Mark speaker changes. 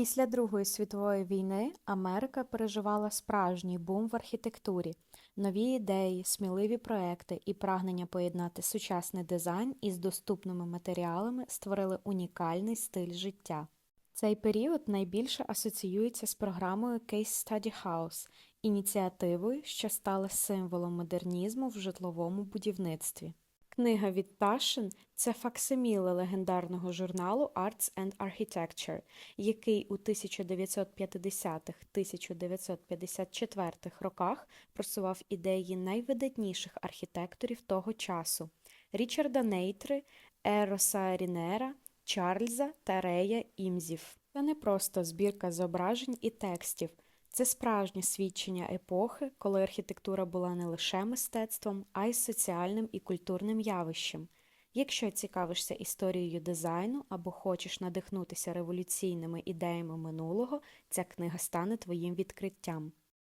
Speaker 1: Після Другої світової війни Америка переживала справжній бум в архітектурі, нові ідеї, сміливі проекти і прагнення поєднати сучасний дизайн із доступними матеріалами створили унікальний стиль життя. Цей період найбільше асоціюється з програмою Case Study House, ініціативою, що стала символом модернізму в житловому будівництві. Книга від Taschen – це факсиміле легендарного журналу Arts and Architecture, який у 1950-1954 роках просував ідеї найвидатніших архітекторів того часу – Річарда Нейтри, Ероса Рінера, Чарльза та Рея Імзів. Це не просто збірка зображень і текстів, це справжнє свідчення епохи, коли архітектура була не лише мистецтвом, а й соціальним і культурним явищем. Якщо цікавишся історією дизайну або хочеш надихнутися революційними ідеями минулого, ця книга стане твоїм відкриттям.